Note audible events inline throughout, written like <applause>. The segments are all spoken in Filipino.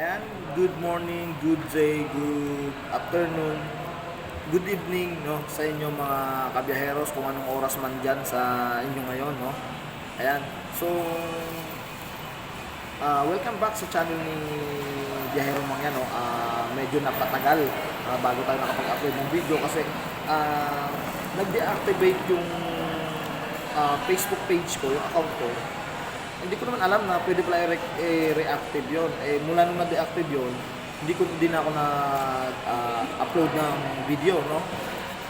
Ayan, good morning, good day, good afternoon, good evening no sa inyo mga kabiyaheros kung anong oras man dyan sa inyo ngayon no. Ayan. So ah, welcome back sa channel ni Biyahero Mangyan no. Ah, medyo napatagal ah, bago tayo nakapag-upload ng video kasi ah, nag-deactivate yung ah, Facebook page ko, yung account ko hindi ko naman alam na pwede pala i-reactive yon. Eh, mula nung na-deactive yon, hindi ko din ako na ah, upload ng video, no?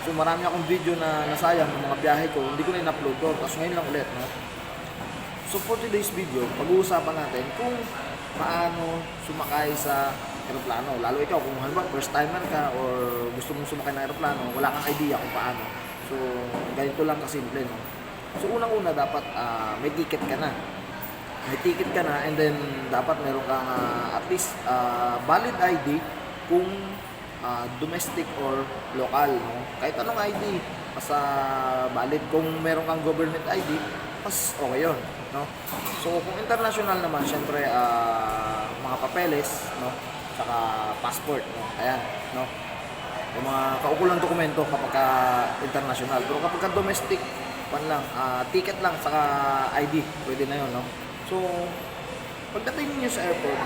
So marami akong video na nasayang ng mga biyahe ko, hindi ko na in-upload doon. Tapos ngayon lang ulit, no? So for today's video, pag-uusapan natin kung paano sumakay sa aeroplano. Lalo ikaw, kung halimbawa first timer ka or gusto mong sumakay ng aeroplano, wala kang idea kung paano. So ganito lang kasimple, no? So unang-una dapat ah, may ticket ka na may ticket ka na and then dapat meron kang ah, at least ah, valid ID kung ah, domestic or local no? Kahit anong ID basta valid. Kung meron kang government ID mas okay yun no? So kung international naman syempre ah, mga papeles no? Saka passport no? Ayan no? Yung mga kaukulang dokumento kapag ka international. Pero kapag ka domestic pan lang ah, ticket lang saka ID pwede na yun no So, pagdating niyo sa airport,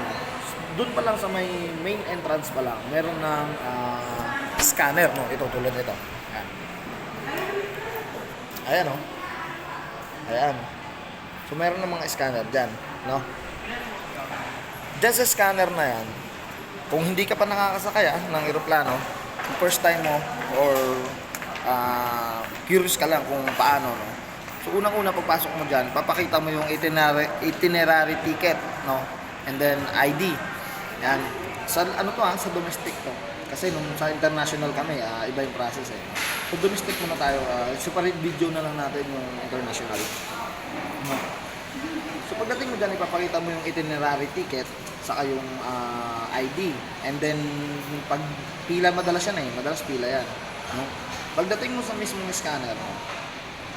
doon pa lang sa may main entrance pa lang, meron ng ah, scanner, no? Ito, tulad nito. Ayan. Ayan, no? Ayan. So, meron ng mga scanner dyan, no? Dyan sa scanner na yan, kung hindi ka pa nakakasakay ah, ng aeroplano, first time mo, or ah, curious ka lang kung paano, no? So unang-una pagpasok mo diyan, papakita mo yung itinerary, itinerary ticket, no? And then ID. Yan. Sa ano to ah, sa domestic to. Kasi nung sa international kami, ah, iba yung process eh. So domestic muna tayo, ah, separate video na lang natin yung international. No? So pagdating mo dyan, ipapakita mo yung itinerary ticket saka yung ah, ID. And then pag pila madalas yan eh, madalas pila yan. No? Pagdating mo sa mismong scanner, no?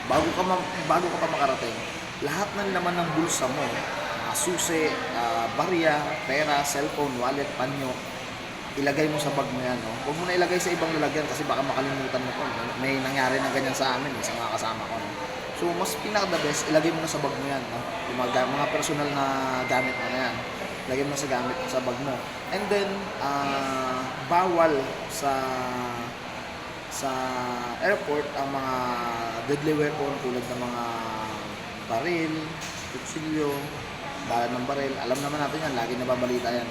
Bago ka ma- bago ka pa makarating, lahat ng laman ng bulsa mo, mga susi, ah, barya, pera, cellphone, wallet, panyo, ilagay mo sa bag mo yan. No? Huwag mo na ilagay sa ibang lalagyan kasi baka makalimutan mo to. May nangyari na ganyan sa amin, eh, sa mga kasama ko. No? So, mas pinaka the best, ilagay mo na sa bag mo yan. No? Yung mga, ga- mga personal na gamit mo na yan. Ilagay mo na sa gamit sa bag mo. And then, ah, bawal sa sa airport ang mga deadly weapon tulad ng mga baril, kutsilyo, bala ng baril. Alam naman natin yan, lagi nababalita yan.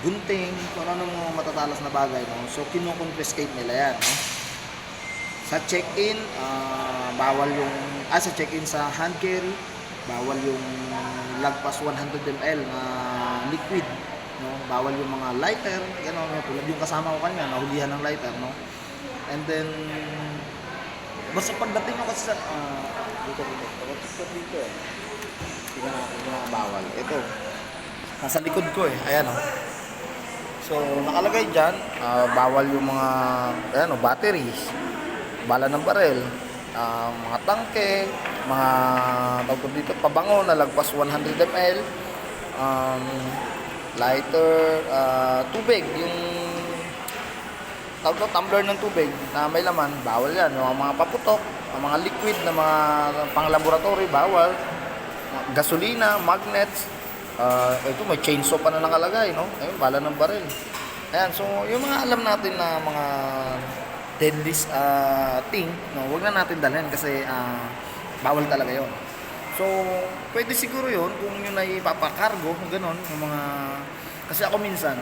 Gunting, kung ano mga matatalas na bagay. No? So, kinoconfiscate nila yan. No? Sa check-in, ah, bawal yung, ah, sa check-in sa hand carry, bawal yung lagpas 100 ml na liquid. No? Bawal yung mga lighter, gano'n, no? tulad yung kasama ko kanina, nahulihan ng lighter, no? And then, basta pagdating mo kasi sa, ah, dito, dito, dito, dito, eh. Natin yung mga bawal. Ito, nasa likod ko eh, ayan o. So, nakalagay dyan, ah, bawal yung mga, ayan o, batteries, bala ng barel, ah, mga tangke, mga, tawag ko dito, pabango na lagpas 100 ml, um, lighter, ah, tubig, yung tawag ko, tumbler ng tubig na may laman, bawal yan. Yung mga paputok, ang mga liquid na mga pang-laboratory, bawal. Gasolina, magnets, ah, ito may chainsaw pa na nakalagay, no? Ayun, bala ng baril. Ayan, so yung mga alam natin na mga deadly ah, thing, no, wag na natin dalhin kasi ah, bawal talaga yon. So, pwede siguro yon kung yun ay ipapakargo, gano'n, yung mga... Kasi ako minsan,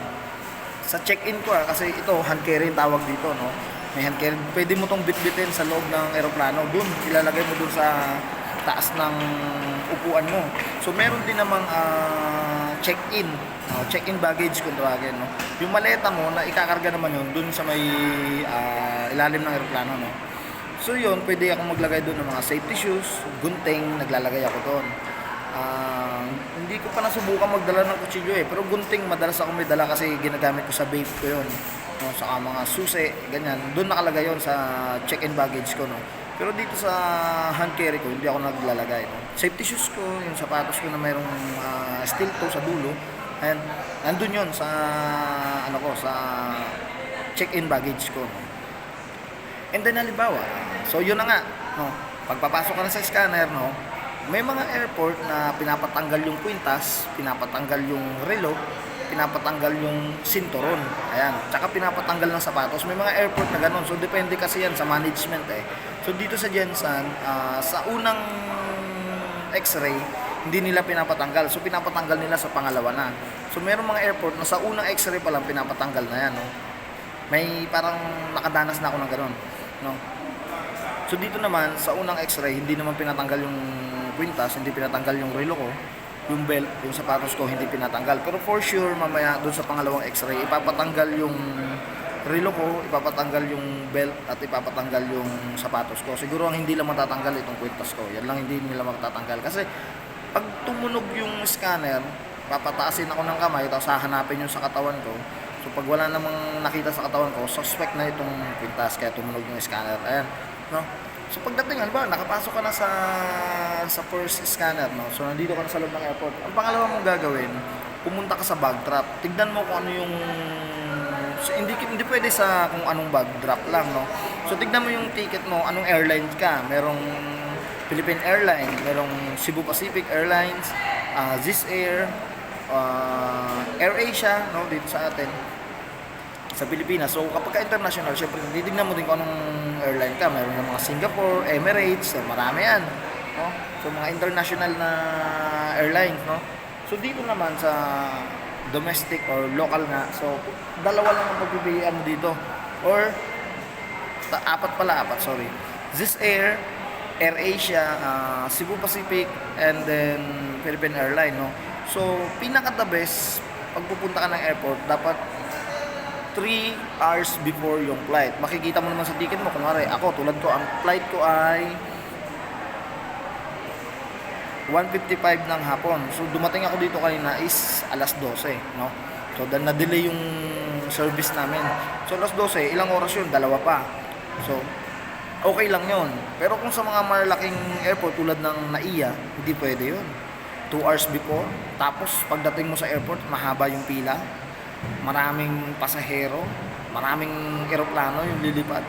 sa check-in ko ah, kasi ito hand carry tawag dito no? May hand carry. Pwede mo tong bitbitin sa loob ng eroplano doon ilalagay mo doon sa taas ng upuan mo. So meron din namang ah, check-in. No? check-in baggage kung tawagin no? Yung maleta mo na ikakarga naman yun doon sa may ah, ilalim ng eroplano no? So yun pwede akong maglagay doon ng mga safety shoes gunting naglalagay ako doon Ah, hindi ko pa nasubukan magdala ng kutsilyo eh. Pero gunting, madalas ako may dala kasi ginagamit ko sa vape ko yun. No, saka mga susi, ganyan. Doon nakalagay yon sa check-in baggage ko. No. Pero dito sa hand carry ko, hindi ako naglalagay. No. Safety shoes ko, yung sapatos ko na mayroong ah, steel toe sa dulo, Ayan, nandun yun sa, ano ko, sa check-in baggage ko. And then, halimbawa, so yun na nga, no, pagpapasok ka na sa scanner, no, may mga airport na pinapatanggal yung kwintas, pinapatanggal yung relo, pinapatanggal yung sinturon. Ayan. Tsaka pinapatanggal ng sapatos. May mga airport na ganun. So, depende kasi yan sa management eh. So, dito sa Jensen, ah, sa unang x-ray, hindi nila pinapatanggal. So, pinapatanggal nila sa pangalawa na. So, merong mga airport na sa unang x-ray pa lang pinapatanggal na yan. No? May parang nakadanas na ako ng ganun. No? So dito naman, sa unang x-ray, hindi naman pinatanggal yung kwintas, hindi pinatanggal yung relo ko, yung belt, yung sapatos ko, hindi pinatanggal. Pero for sure, mamaya doon sa pangalawang x-ray, ipapatanggal yung relo ko, ipapatanggal yung belt, at ipapatanggal yung sapatos ko. Siguro ang hindi lang matatanggal itong kwintas ko. Yan lang hindi nila matatanggal. Kasi pag tumunog yung scanner, papataasin ako ng kamay, tapos hahanapin yung sa katawan ko. So pag wala namang nakita sa katawan ko, suspect na itong kwintas, kaya tumunog yung scanner. Ayan, no? So pagdating, ano ba, nakapasok ka na sa sa first scanner, no? So nandito ka na sa loob ng airport. Ang pangalawa mong gagawin, pumunta ka sa bag drop. Tignan mo kung ano yung so, hindi hindi pwede sa kung anong bag drop lang, no? So tignan mo yung ticket mo, anong airline ka. Merong Philippine Airlines, merong Cebu Pacific Airlines, uh, Zis Air, uh, AirAsia, no, dito sa atin sa Pilipinas. So kapag ka international, syempre titignan mo din kung anong airline ka. Meron ng mga Singapore, Emirates, so, marami yan. No? So mga international na airlines, no? So dito naman sa domestic or local nga. So dalawa lang ang pagpipilian mo dito. Or ta- apat pala, apat, sorry. This Air, AirAsia, uh, Cebu Pacific, and then Philippine Airline, no? So, pinaka the best, pag pupunta ka ng airport, dapat 3 hours before yung flight. Makikita mo naman sa ticket mo, kunwari, ako, tulad ko, ang flight ko ay 1.55 ng hapon. So, dumating ako dito kanina is alas 12, no? So, dahil na-delay yung service namin. So, alas 12, ilang oras yun? Dalawa pa. So, okay lang yon Pero kung sa mga malaking airport tulad ng NAIA, hindi pwede yun. 2 hours before. Tapos, pagdating mo sa airport, mahaba yung pila maraming pasahero, maraming eroplano yung lilipad.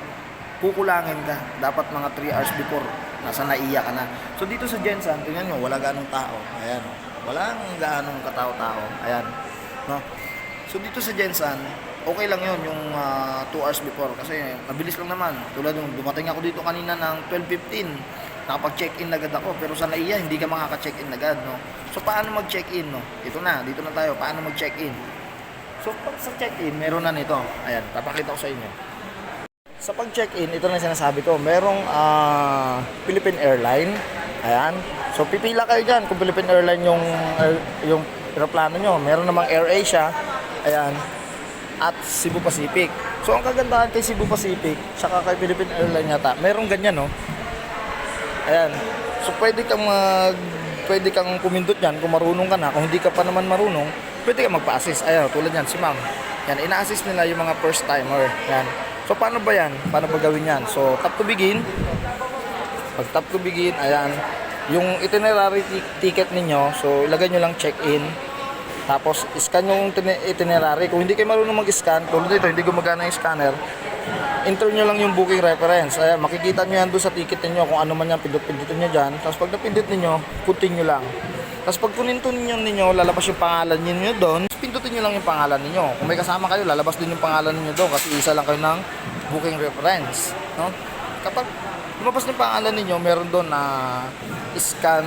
Kukulangin ka. Dapat mga 3 hours before nasa naiya ka na. So dito sa Jensen, tingnan nyo, wala ganong tao. Ayan. Walang ganong katao-tao. Ayan. No? So dito sa Jensen, okay lang yon yung 2 hours before kasi mabilis lang naman. Tulad nung dumating ako dito kanina ng 12.15 nakapag-check-in agad ako pero sa NAIA hindi ka makaka-check-in agad no so paano mag-check-in no ito na dito na tayo paano mag-check-in So, pag sa check-in, meron na nito. Ayan, papakita ko sa inyo. Sa pag-check-in, ito na yung sinasabi ko. Merong ah, Philippine Airline. Ayan. So, pipila kayo dyan kung Philippine Airline yung, air- yung aeroplano nyo. Meron namang AirAsia. Ayan. At Cebu Pacific. So, ang kagandahan kay Cebu Pacific, saka kay Philippine Airline yata, merong ganyan, no? Ayan. So, pwede kang mag pwede kang pumindot yan kung marunong ka na. Kung hindi ka pa naman marunong, pwede ka magpa-assist. Ayan, tulad yan, si ma'am. Yan, ina-assist nila yung mga first timer. Yan. So, paano ba yan? Paano ba gawin yan? So, tap to begin. Pag tap to begin, ayan. Yung itinerary ti- ticket ninyo, so, ilagay nyo lang check-in. Tapos, scan yung itine- itinerary. Kung hindi kayo marunong mag-scan, tulad dito, hindi gumagana yung scanner, enter nyo lang yung booking reference. Ayan, makikita nyo yan doon sa ticket ninyo kung ano man yan, pindot-pindutin nyo dyan. Tapos pag napindot ninyo, continue lang. Tapos pag kuninto ninyo ninyo, lalabas yung pangalan ninyo doon. Pindutin nyo lang yung pangalan ninyo. Kung may kasama kayo, lalabas din yung pangalan ninyo doon kasi isa lang kayo ng booking reference. No? Kapag lumabas yung pangalan ninyo, meron doon na scan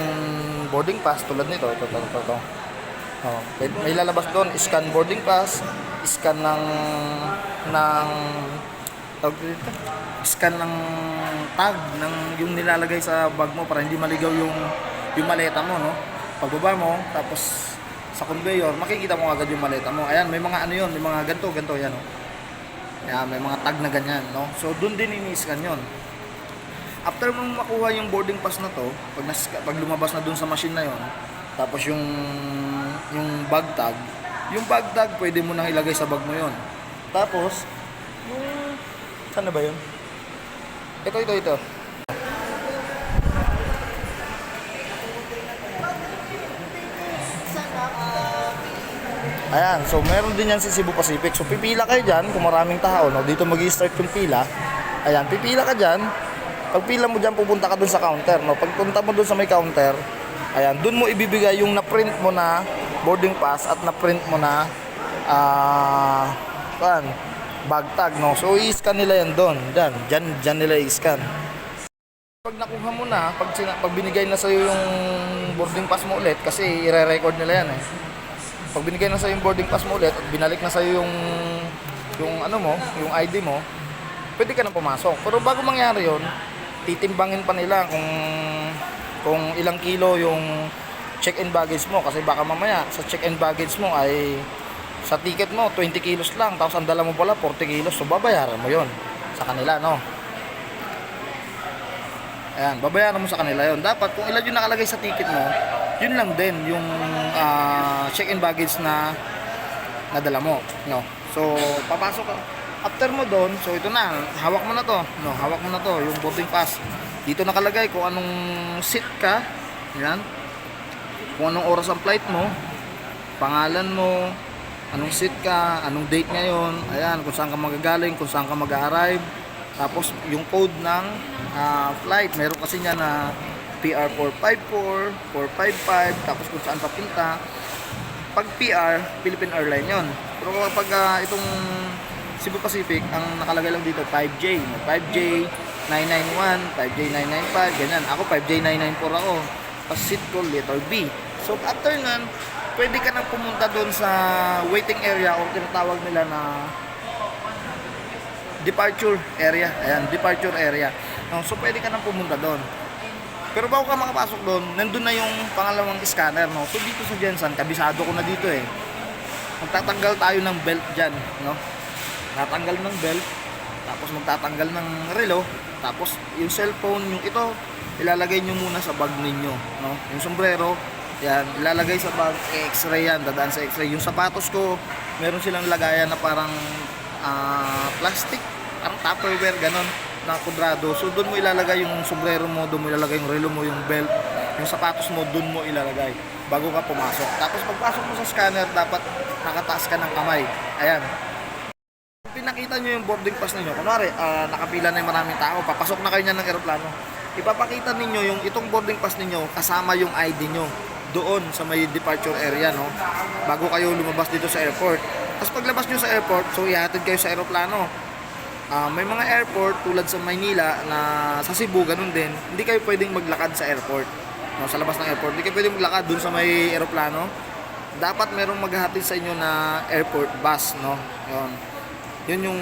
boarding pass tulad nito. Ito, ito, ito, ito. Oh, may lalabas doon, scan boarding pass, scan ng ng tawag dito, scan ng tag ng yung nilalagay sa bag mo para hindi maligaw yung yung maleta mo, no? Pagbaba mo, tapos sa conveyor, makikita mo agad yung maleta mo. Ayan, may mga ano yun, may mga ganto, ganto, yan, no? Ayan, may mga tag na ganyan, no? So, doon din ini-scan yun. After mong makuha yung boarding pass na to, pag, nas, pag lumabas na doon sa machine na yon, tapos yung yung bag tag, yung bag tag pwede mo nang ilagay sa bag mo yon. Tapos, yung saan na ba yun? Ito, ito, ito. Ayan, so meron din yan si Cebu Pacific. So pipila kayo dyan kung maraming tao, no? Dito mag start yung pila. Ayan, pipila ka dyan. Pag pila mo dyan, pupunta ka dun sa counter, no? Pag punta mo dun sa may counter, ayan, dun mo ibibigay yung na-print mo na boarding pass at na-print mo na ah, uh, bag tag, no? So i-scan nila yan doon. Dyan, dyan, dyan nila i-scan. Pag nakuha mo na, pag, sina, pag binigay na sa'yo yung boarding pass mo ulit, kasi i-record nila yan eh. Pag binigay na sa'yo yung boarding pass mo ulit at binalik na sa'yo yung, yung ano mo, yung ID mo, pwede ka na pumasok. Pero bago mangyari yon titimbangin pa nila kung kung ilang kilo yung check-in baggage mo kasi baka mamaya sa check-in baggage mo ay sa ticket mo 20 kilos lang tapos ang dala mo pala 40 kilos so babayaran mo yon sa kanila no Ayan, babayaran mo sa kanila yon. Dapat kung ilan yung nakalagay sa ticket mo, yun lang din yung ah, check-in baggage na nadala mo, no. So, papasok ka. After mo doon, so ito na, hawak mo na to, no, hawak mo na to, yung boarding pass. Dito nakalagay kung anong seat ka, yan. Kung anong oras ang flight mo, pangalan mo, anong seat ka, anong date ngayon, ayan, kung saan ka magagaling, kung saan ka mag-arrive. Tapos yung code ng ah, flight, meron kasi niya na PR454, 455, tapos kung saan papunta. Pag PR, Philippine Airline yon. Pero kapag ah, itong Cebu Pacific, ang nakalagay lang dito 5J. 5J 991, 5J 995, ganyan. Ako 5J 994 ako. Tapos seat ko letter B. So after nun, pwede ka nang pumunta doon sa waiting area o tinatawag nila na departure area. Ayan, departure area. So pwede ka nang pumunta doon. Pero bago ka makapasok doon, nandun na yung pangalawang scanner, no? So dito sa Jensen, kabisado ko na dito eh. Magtatanggal tayo ng belt dyan, no? Tatanggal ng belt, tapos magtatanggal ng relo, tapos yung cellphone, yung ito, ilalagay nyo muna sa bag ninyo, no? Yung sombrero, yan, ilalagay sa bag, x-ray yan, dadaan sa x-ray. Yung sapatos ko, meron silang lagayan na parang ah, plastic, parang tupperware, ganon, na kudrado. So doon mo ilalagay yung sombrero mo, doon mo ilalagay yung relo mo, yung belt, yung sapatos mo, doon mo ilalagay bago ka pumasok. Tapos pagpasok mo sa scanner, dapat nakataas ka ng kamay. Ayan. Pinakita nyo yung boarding pass ninyo. Kunwari, ah, nakapila na yung maraming tao, papasok na kayo niyan ng eroplano. Ipapakita ninyo yung itong boarding pass ninyo kasama yung ID nyo doon sa may departure area, no? Bago kayo lumabas dito sa airport. Tapos paglabas nyo sa airport, so ihatid kayo sa eroplano. Ah, may mga airport tulad sa Maynila na sa Cebu ganun din, hindi kayo pwedeng maglakad sa airport. No, sa labas ng airport, hindi kayo pwedeng maglakad dun sa may eroplano. Dapat merong maghahatid sa inyo na airport bus, no? Yun. Yun yung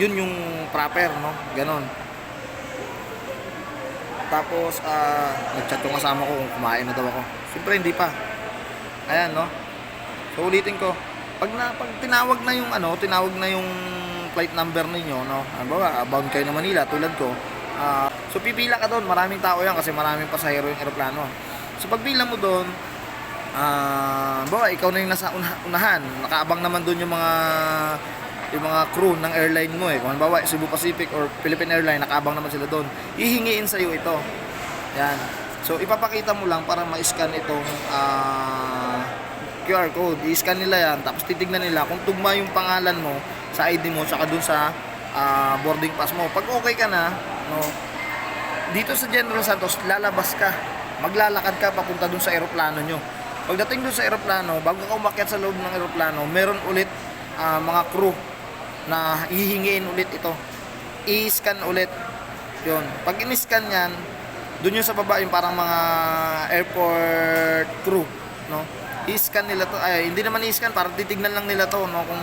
yun yung proper, no? Ganon. Tapos ah nag-chat yung kasama ko kung kumain na daw ako. Siyempre hindi pa. Ayan, no? So ulitin ko, pag na pag tinawag na yung ano, tinawag na yung flight number ninyo, no? Ba, bound kayo na Manila tulad ko. ah, so pipila ka doon, maraming tao yan kasi maraming pasahero yung eroplano. So pagbilang mo doon, ah, bawa ikaw na yung nasa una- unahan, nakaabang naman doon yung mga yung mga crew ng airline mo eh. Kung halimbawa, Cebu Pacific or Philippine Airline, nakaabang naman sila doon. Hihingiin sa'yo ito. Yan. So, ipapakita mo lang para ma-scan itong ah, QR code. I-scan nila yan. Tapos titignan nila kung tugma yung pangalan mo sa ID mo saka dun sa ah, boarding pass mo. Pag okay ka na, no, dito sa General Santos, lalabas ka. Maglalakad ka papunta dun sa eroplano nyo. Pagdating dun sa eroplano, bago ka umakyat sa loob ng eroplano, meron ulit ah, mga crew na hihingiin ulit ito. I-scan ulit. Yun. Pag in-scan yan, doon yung sa baba yung parang mga airport crew, no? I-scan nila to, ay hindi naman i-scan, parang titignan lang nila to, no, kung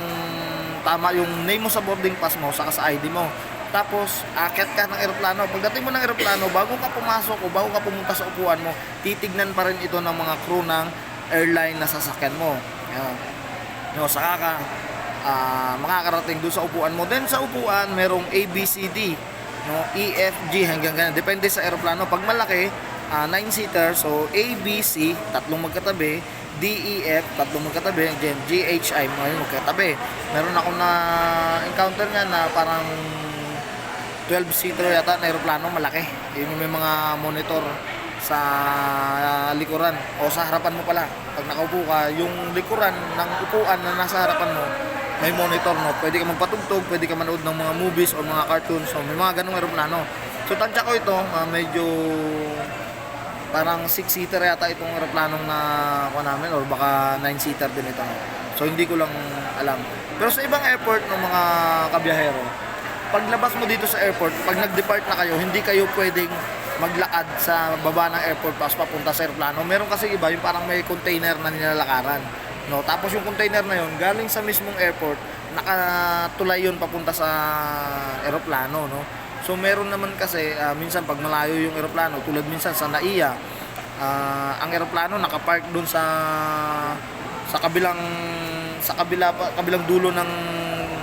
tama yung name mo sa boarding pass mo saka sa ID mo. Tapos, akit ka ng eroplano. Pagdating mo ng eroplano, bago ka pumasok o bago ka pumunta sa upuan mo, titignan pa rin ito ng mga crew ng airline na sasakyan mo. Yan. No, saka ka ah, makakarating doon sa upuan mo. Then sa upuan, merong A, B, C, D. No, E, F, G hanggang ganyan. Depende sa eroplano. Pag malaki, 9-seater. So, A, B, C, tatlong magkatabi. D, E, F, tatlong magkatabi. Then, G, H, I, mga yun, magkatabi. Meron ako na encounter nga na parang 12-seater yata na eroplano, malaki. Yun yung may mga monitor sa likuran o sa harapan mo pala. Pag nakaupo ka, yung likuran ng upuan na nasa harapan mo, may monitor no. Pwede ka magpatugtog, pwede ka manood ng mga movies o mga cartoons. So may mga ganung eroplano. So tansya ko ito, ah, medyo parang 6-seater yata itong eroplanong na ko namin or baka 9-seater din ito. So hindi ko lang alam. Pero sa ibang airport ng mga kabiyahero, paglabas mo dito sa airport, pag nag-depart na kayo, hindi kayo pwedeng maglakad sa baba ng airport pass papunta sa aeroplano. Meron kasi iba yung parang may container na nilalakaran. No, tapos yung container na yun, galing sa mismong airport, nakatulay yun papunta sa aeroplano, no. So meron naman kasi ah, minsan pag malayo yung eroplano, tulad minsan sa NAIA, ah, ang eroplano nakapark doon sa sa kabilang sa kabila kabilang dulo ng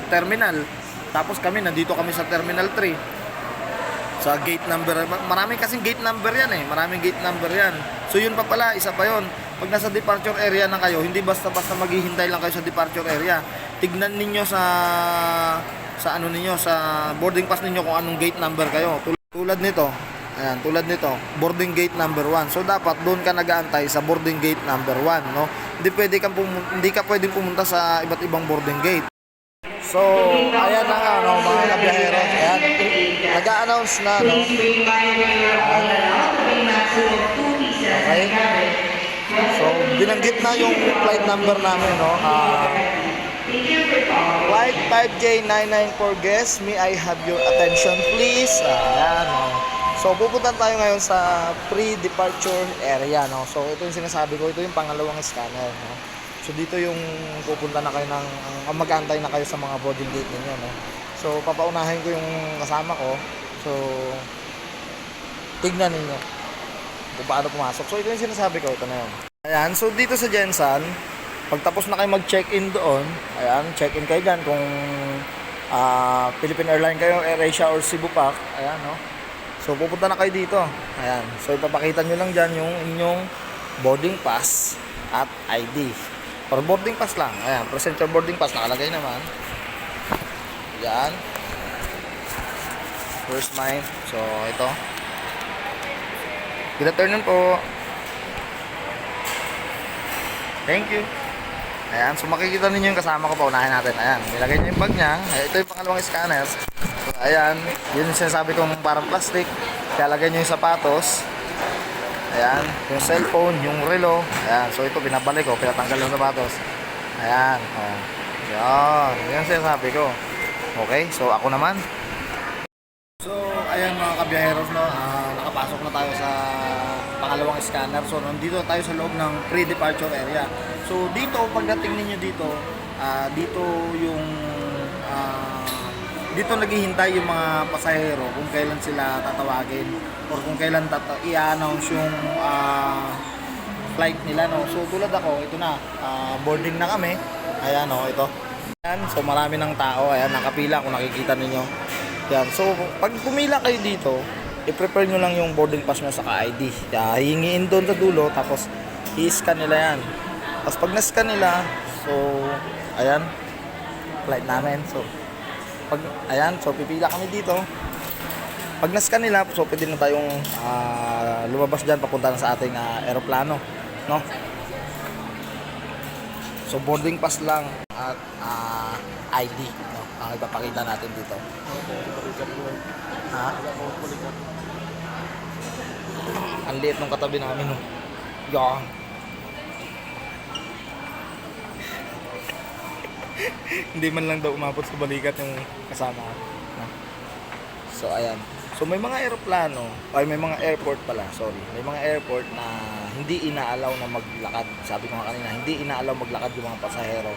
terminal. Tapos kami nandito kami sa Terminal 3 sa gate number. Maraming kasing gate number yan eh. Maraming gate number yan. So yun pa pala, isa pa yun. Pag nasa departure area na kayo, hindi basta-basta maghihintay lang kayo sa departure area. Tignan ninyo sa sa ano ninyo, sa boarding pass ninyo kung anong gate number kayo. Tul- Tulad nito, ayan, tulad nito, boarding gate number 1. So dapat doon ka nag-aantay sa boarding gate number 1, no? Hindi pwede kang hindi ka pwedeng pumunta sa iba't ibang boarding gate. So, ayan na nga, no, mga kabiyahero. Ayan, nag-a-announce na, no? Okay. So, binanggit na yung flight number namin, no? Ah, flight 5J994 guests, may I have your attention, please? Ayan, no? So, pupunta tayo ngayon sa pre-departure area, no? So, ito yung sinasabi ko, ito yung pangalawang scanner, no? So, dito yung pupunta na kayo ng, ang mag-antay na kayo sa mga boarding gate ninyo, no? So, papaunahin ko yung kasama ko. So, tignan ninyo kung paano pumasok. So, ito yung sinasabi ko, ito na yun. Ayan, so dito sa Jensan, pagtapos na kayo mag-check-in doon, ayan, check-in kayo dyan kung ah, Philippine Airlines kayo, AirAsia or Cebu Pac, ayan, no? So, pupunta na kayo dito. Ayan, so ipapakita nyo lang dyan yung inyong boarding pass at ID. Or boarding pass lang. Ayan, present your boarding pass, nakalagay naman. Yan. Where's mine? So, ito. Good afternoon po. Thank you. Ayan, so makikita ninyo yung kasama ko pa, unahin natin. Ayan, nilagay niya yung bag niya. Ito yung pangalawang scanner. So, ayan, yun yung sinasabi kong parang plastic. Kaya lagay niyo yung sapatos. Ayan, yung cellphone, yung relo. Ayan, so ito binabalik ko, pinatanggal yung sapatos. Ayan, oh. Yan, yan sinasabi ko. Okay, so ako naman. So, ayan mga kabiyaheros, no, ah, nakapasok na tayo sa pangalawang scanner. So, nandito tayo sa loob ng pre-departure area. So, dito, pagdating ninyo dito, ah, dito yung ah, dito naghihintay yung mga pasahero kung kailan sila tatawagin or kung kailan tata- i-announce yung ah, flight nila no. So tulad ako, ito na, ah, boarding na kami. Ayan oh, ito. Ayan, so marami ng tao, ayan nakapila kung nakikita ninyo. Yan. So pag pumila kayo dito, i-prepare nyo lang yung boarding pass nyo sa ID. Kaya hihingiin doon sa dulo, tapos i-scan nila yan. Tapos pag na-scan nila, so ayan, flight namin. So pag ayan, so pipila kami dito. Pag na-scan nila, so pwede na tayong ah, lumabas diyan papunta na sa ating ah, eroplano, no? So boarding pass lang at ah, ID, no? Ang ipapakita natin dito. Ha? Ang liit ng katabi namin, no? Yan. Hindi man lang daw umabot sa balikat yung kasama ko. So, ayan. So, may mga aeroplano, ay may mga airport pala, sorry. May mga airport na hindi inaalaw na maglakad. Sabi ko nga kanina, hindi inaalaw maglakad yung mga pasahero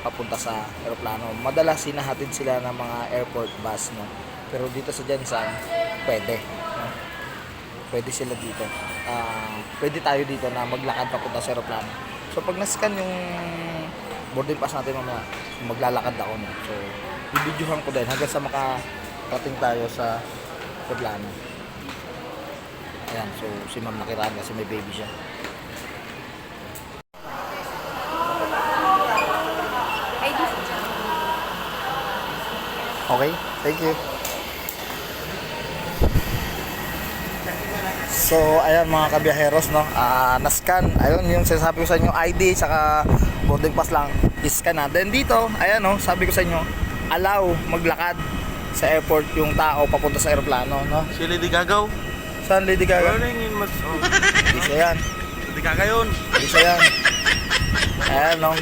papunta sa aeroplano. Madalas sinahatid sila ng mga airport bus, no? Pero dito sa Jensan, pwede. Pwede sila dito. Ah, pwede tayo dito na maglakad papunta sa aeroplano. So, pag nascan yung boarding pass natin mamaya, maglalakad ako, no? So, bibidyohan ko din hanggang sa makarating tayo sa aeroplano. Ayan, so si ma'am nakiraan kasi may baby siya. Okay, thank you. So, ayan mga kabiyaheros, no? Ah, na-scan. Ayun, yung sinasabi ko sa inyo, ID, saka boarding pass lang. I-scan na. Then dito, ayan, no? Sabi ko sa inyo, allow maglakad sa airport yung tao papunta sa aeroplano, no? Si Lady Gagaw. Saan Lady Gaga? Burning in mas... Oh. Isa yan. Lady Gaga yun. Isa yan. Ayan, no?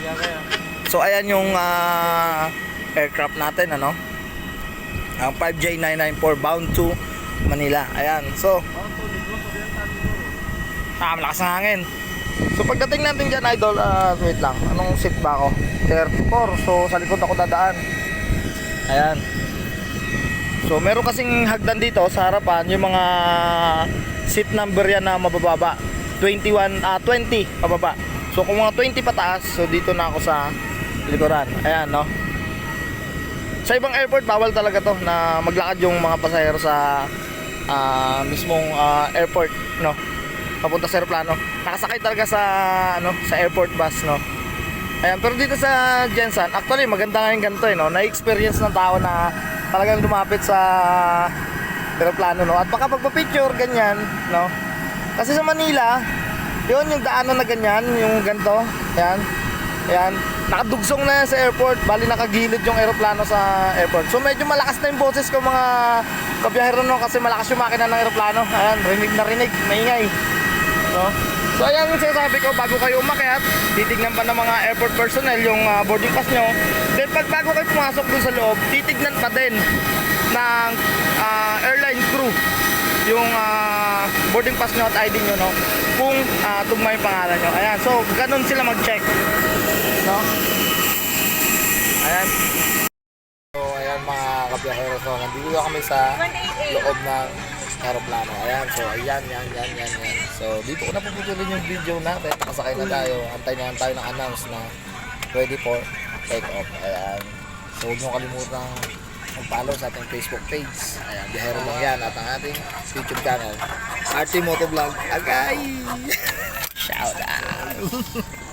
So, ayan yung ah, aircraft natin, ano? Ang 5J994 bound to Manila. Ayan. So, ah, malakas ng hangin. So, pagdating natin dyan, idol, ah, wait lang. Anong seat ba ako? 34. So, sa likod ako dadaan. Ayan. So, meron kasing hagdan dito sa harapan, yung mga seat number yan na mabababa. 21, ah, 20 pababa. So, kung mga 20 pataas, so dito na ako sa likuran. Ayan, no? Sa ibang airport, bawal talaga to na maglakad yung mga pasahero sa ah, mismong ah, airport, no? Papunta sa aeroplano. Nakasakay talaga sa ano, sa airport bus, no? Ayan, pero dito sa Jensen, actually maganda nga yung ganito eh, no? Na-experience ng tao na talagang lumapit sa aeroplano, no? At baka pagpa-picture, ganyan, no? Kasi sa Manila, yun yung daanan na ganyan, yung ganito, ayan, ayan, nakadugsong na sa airport, bali nakagilid yung aeroplano sa airport. So medyo malakas na yung boses ko mga kabiyahero, no? Kasi malakas yung makina ng aeroplano, ayan, rinig na rinig, maingay, no? So ayan yung sinasabi ko, bago kayo umakyat, titignan pa ng mga airport personnel yung ah, boarding pass nyo. Then pag bago kayo pumasok dun sa loob, titignan pa din ng ah, airline crew yung ah, boarding pass nyo at ID nyo, no? Kung uh, tugma yung pangalan nyo. Ayan, so ganun sila mag-check. No? Ayan. So ayan mga kabiyahero, so nandito na kami sa loob ng aeroplano. Ayan, so ayan, yan, yan, yan, yan. So dito ko na puputulin yung video natin. Nakasakay na tayo. Antay na lang tayo ng announce na ready for take off. Ayan. So huwag nyo kalimutan mag-follow sa ating Facebook page. Ayan, biyahero lang yan at ang ating YouTube channel. RT Motovlog. Agay! <laughs> Shout out! <laughs>